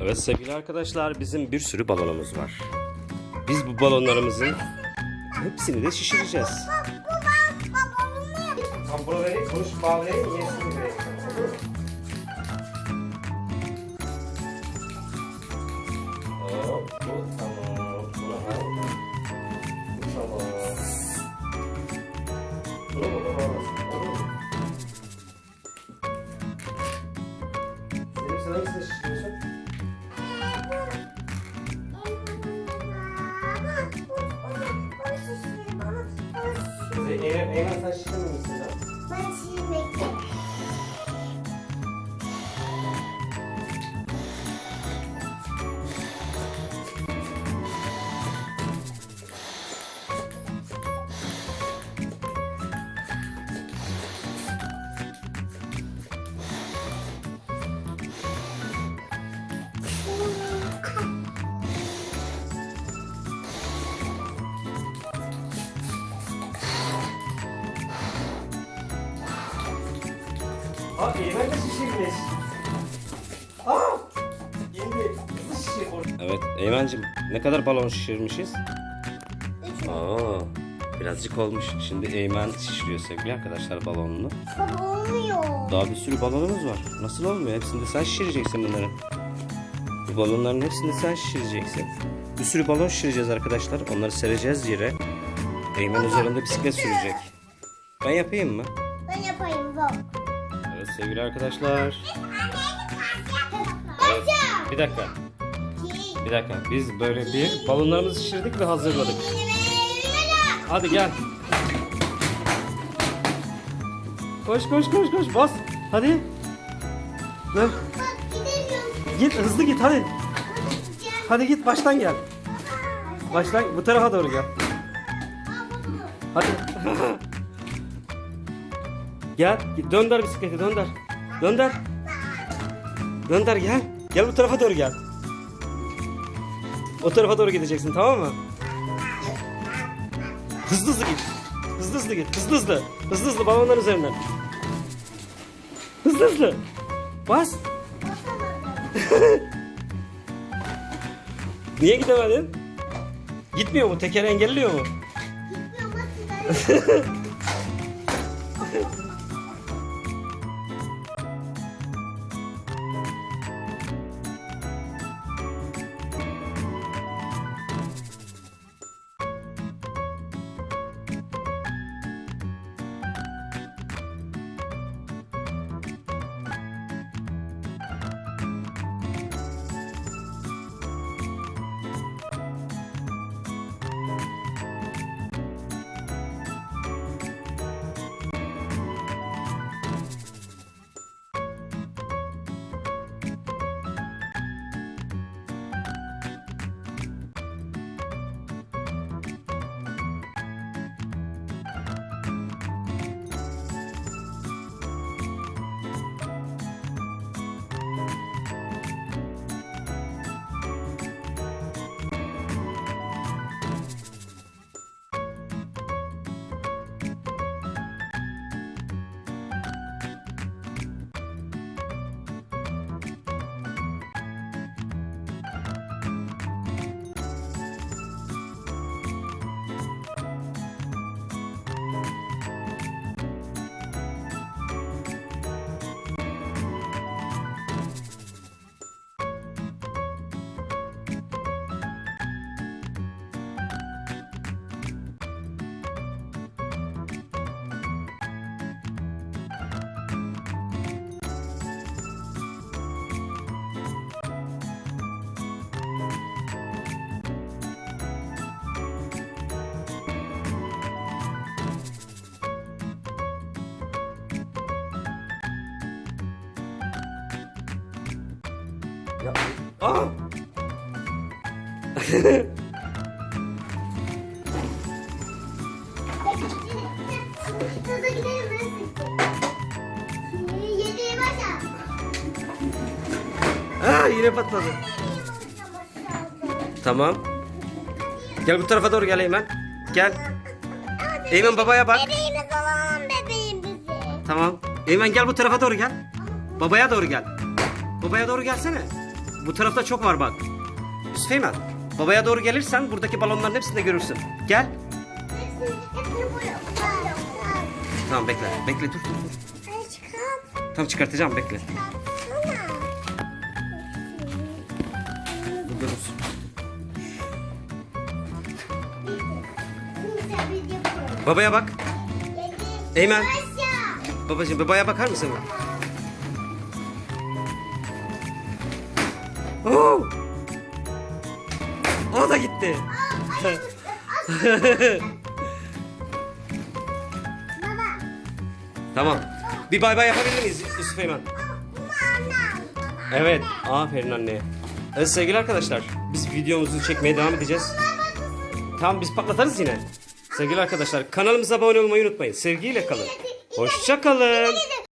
Evet sevgili arkadaşlar bizim bir sürü balonumuz var. Biz bu balonlarımızın hepsini de şişireceğiz. Tam burayı kuruş bağlayayım yesin Eymen, Eymen sen şişirmemişsin lan. Aa Eymen de şişirmiş. Aa! Şimdi hızlı şişir. Evet Eymen'cim ne kadar balon şişirmişiz? Aa, birazcık olmuş. Şimdi Eymen şişiriyor sevgili arkadaşlar balonunu. Daha bir sürü balonumuz var. Nasıl olmuyor? Hepsini de sen şişireceksin bunları. Bu balonların hepsini sen şişireceksin. Bir sürü balon şişireceğiz arkadaşlar. Onları sereceğiz yere. Eymen üzerinde bisiklet sürecek. Ben yapayım mı? Ben yapayım bak. Sevgili arkadaşlar. Evet. Bir dakika. Bir dakika. Biz böyle bir balonlarımızı şişirdik ve hazırladık. Hadi gel. Koş koş koş koş bas. Hadi. Dur. Git hızlı git hadi. Hadi git baştan gel. Baştan bu tarafa doğru gel. Hadi. gel. Dönder bisikleti dönder. Dönder. Dönder gel. Gel bu tarafa doğru gel. O tarafa doğru gideceksin tamam mı? Hızlı hızlı git. Hızlı hızlı git. Hızlı hızlı. Hızlı hızlı balonların üzerinden. Hızlı hızlı. Bas. Niye gidemedin? Gitmiyor mu? Teker engelliyor mu? Ya. Aa! Hızlı gidelim hızlı. Yediye başla. Aa, yine patladı. Tamam. Gel bu tarafa doğru gel Eymen. Gel. Eymen babaya bak. Bebeğimiz olalım bebeğimizi. Tamam. Eymen gel bu tarafa doğru gel. Babaya doğru gel. Babaya doğru gelsene. Bu tarafta çok var bak. Yusuf Eymen. Babaya doğru gelirsen buradaki balonların hepsini de görürsün. Gel. Tamam bekle. Bekle dur dur. Tamam çıkartacağım bekle. Burada yapıyoruz. Babaya bak. Eymen. Babacığım babaya bakar mısın? Oo! O da gitti. Baba. tamam. Bir bay bay yapabilir miyiz Yusuf Eymen? Anne. Evet. Aferin anneye. Evet sevgili arkadaşlar. Biz videomuzu çekmeye devam edeceğiz. Tamam biz patlatarız yine. Sevgili arkadaşlar kanalımıza abone olmayı unutmayın. Sevgiyle kalın. Hoşça kalın.